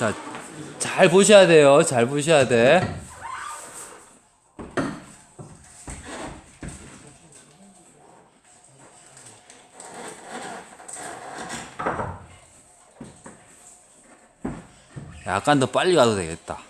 자, 잘 보셔야 돼요. 잘 보셔야 돼. 약간 더 빨리 가도 되겠다.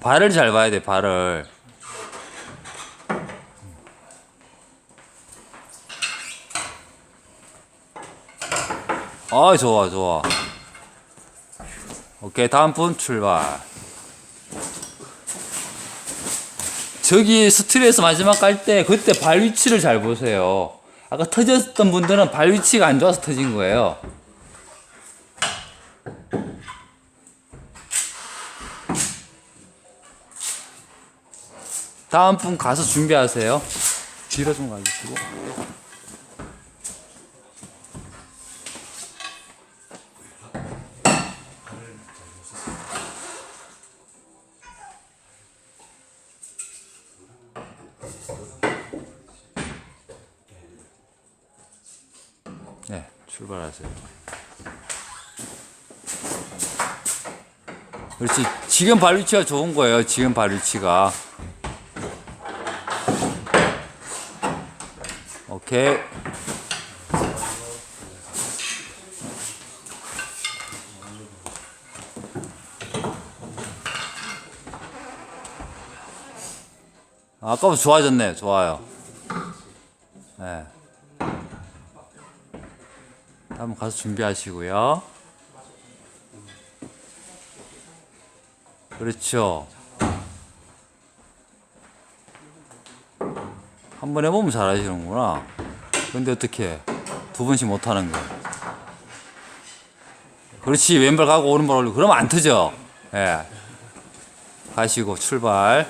발을 잘 봐야 돼, 발을. 아, 좋아, 좋아. 오케이, 다음 분 출발. 저기 스트레스 마지막 깔때 그때 발 위치를 잘 보세요. 아까 터졌던 분들은 발 위치가 안 좋아서 터진 거예요. 다음 분 가서 준비하세요. 뒤로 좀 가주시고. 네, 출발하세요. 그렇지. 지금 발 위치가 좋은 거예요. 지금 발 위치가. 오케이. 아까보다 좋아졌네. 좋아요. 네. 한번 가서 준비하시고요. 그렇죠. 한 번 해보면 잘하시는구나. 근데 어떻게 두 번씩 못 하는 거? 그렇지 왼발 가고 오른발 올리고 그러면 안 트죠. 예. 가시고 출발.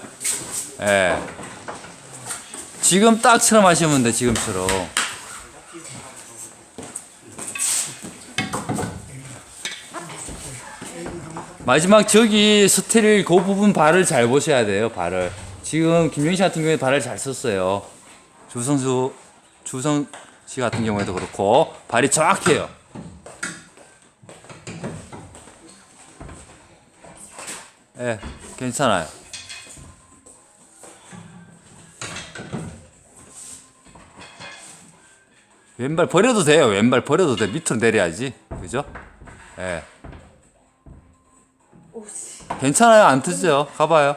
예. 지금 딱처럼 하시면 돼 지금처럼. 마지막 저기 스틸 그 부분 발을 잘 보셔야 돼요 발을 지금 김영희 씨 같은 경우에 발을 잘 썼어요 주성수 주성 씨 같은 경우에도 그렇고 발이 정확해요. 예 괜찮아요. 왼발 버려도 돼요. 왼발 버려도 돼. 밑으로 내려야지. 그죠? 예. 괜찮아요? 안 트죠? 가봐요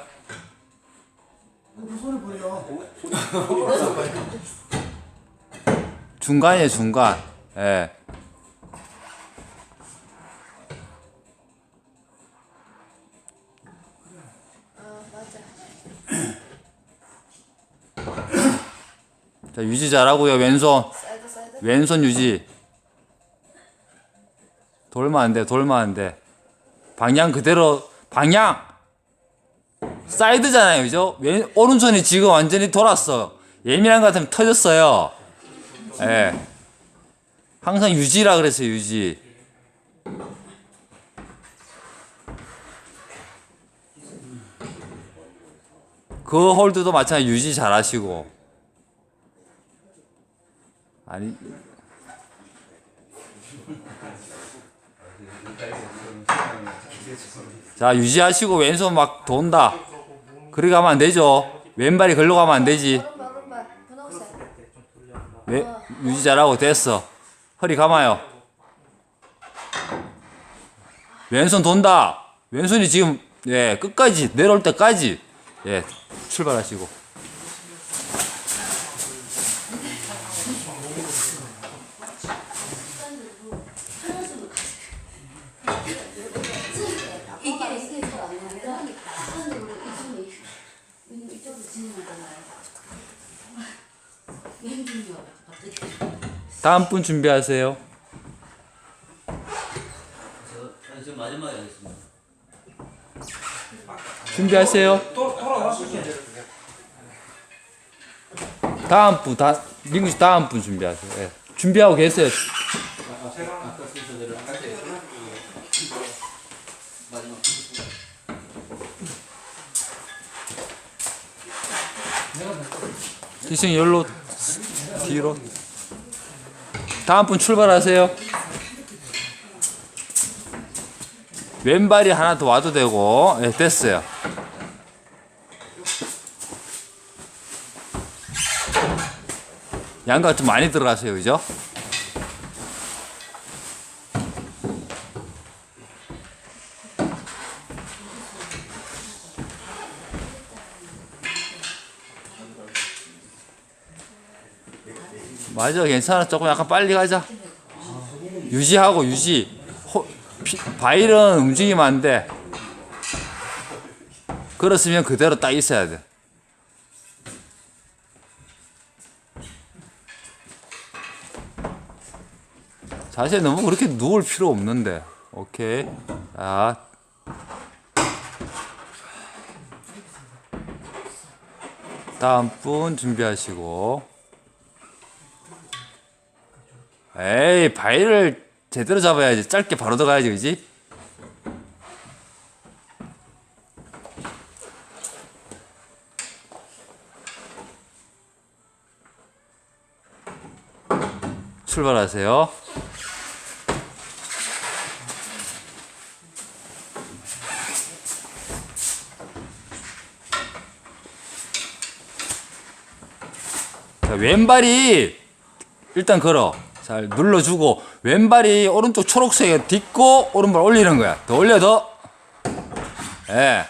중간이에요 중간 예 자, 유지 잘하고요. 왼손. 왼손 유지. 돌면 안 돼, 돌면 안 돼. 방향 그대로, 방향! 사이드잖아요, 그죠? 왼, 오른손이 지금 완전히 돌았어. 예민한 것 같으면 터졌어요. 예. 항상 유지라 그랬어요, 유지. 그 홀드도 마찬가지 유지 잘 하시고. 아니, 자, 유지하시고 왼손 막 돈다. 그리 가면 안 되죠. 왼발이 걸로 가면 안 되지. 오른발 오른발 분홍색 왜, 유지 잘하고 됐어. 허리 감아요. 왼손 돈다. 왼손이 지금 예 끝까지 내려올 때까지 예 출발하시고. 다음 분 준비하세요. 저, 마지막에 하겠습니다. 준비하세요. 다음 분, 다, 민구 씨 다음 분 준비하세요. 예. 준비하고 계세요. 기승 열로 뒤로. 다음 분 출발하세요. 왼발이 하나 더 와도 되고, 예, 됐어요. 양가 좀 많이 들어가세요, 그죠? 맞아, 괜찮아. 조금 약간 빨리 가자. 유지하고 유지. 호, 피, 바일은 움직이면 안 돼. 그렇으면 그대로 딱 있어야 돼. 자세 너무 그렇게 누울 필요 없는데. 오케이. 자. 다음 분 준비하시고. 에이, 바위를 제대로 잡아야지. 짧게 바로 들어가야지, 그지? 출발하세요. 자, 왼발이 일단 걸어. 잘 눌러주고 왼발이 오른쪽 초록색에 딛고 오른발 올리는 거야. 더 올려 더. 예.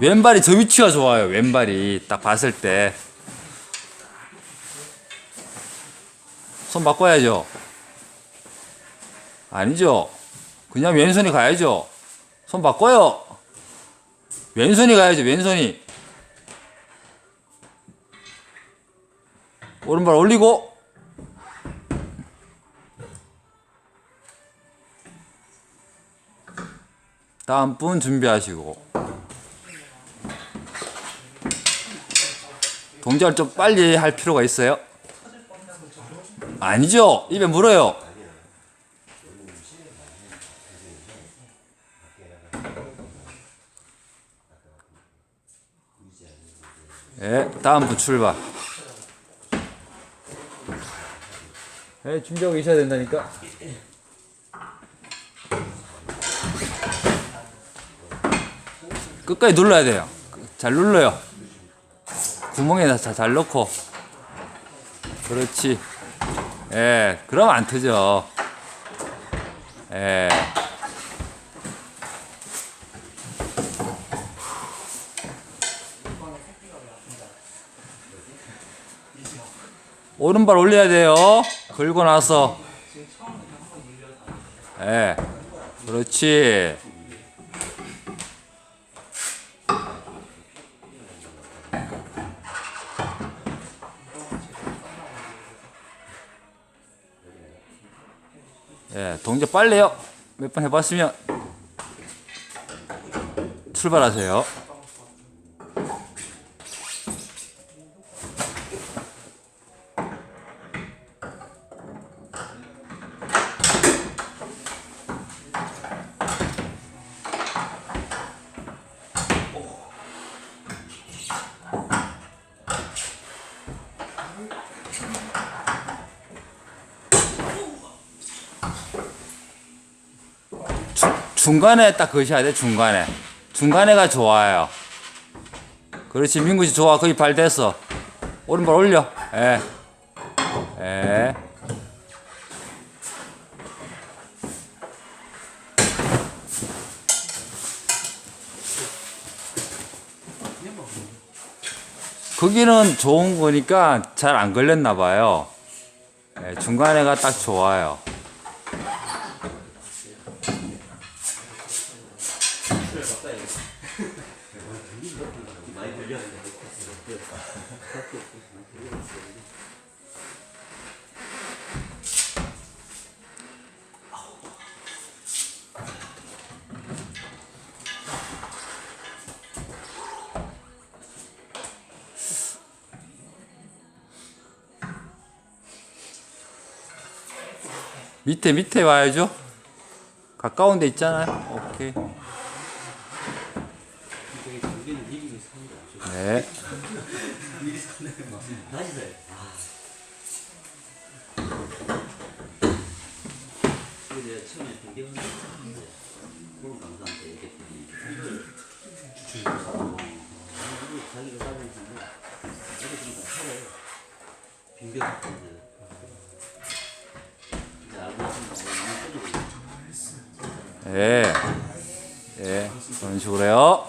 왼발이 저 위치가 좋아요. 왼발이 딱 봤을 때. 손 바꿔야죠. 아니죠. 그냥 왼손이 가야죠. 손 바꿔요. 왼손이 가야죠. 왼손이. 오른발 올리고. 다음 분 준비하시고. 동작을 좀 빨리 할 필요가 있어요? 아니죠. 입에 물어요. 예, 다음 분 출발 예, 준비하고 있어야 된다니까. 끝까지 눌러야 돼요. 잘 눌러요. 구멍에다 잘, 잘 넣고. 그렇지. 예, 그럼 안 트죠. 예. 오른발 올려야 돼요. 걸고 나서. 예. 그렇지. 예, 동작 빨리요. 몇 번 해봤으면 출발하세요. 중간에 딱 거셔야 돼 중간에 중간에가 좋아요 그렇지 민구 씨 좋아 거의 발 됐어 오른발 올려 예. 예. 거기는 좋은 거니까 잘 안 걸렸나 봐요. 예, 중간에가 딱 좋아요 밑에 밑에 와야죠. 가까운 데 있잖아요. 오케이. 네. 빙벽 같은 데. 이제 알고 있으면 너무 꺼지고 예. 예. 그런 식으로 해요.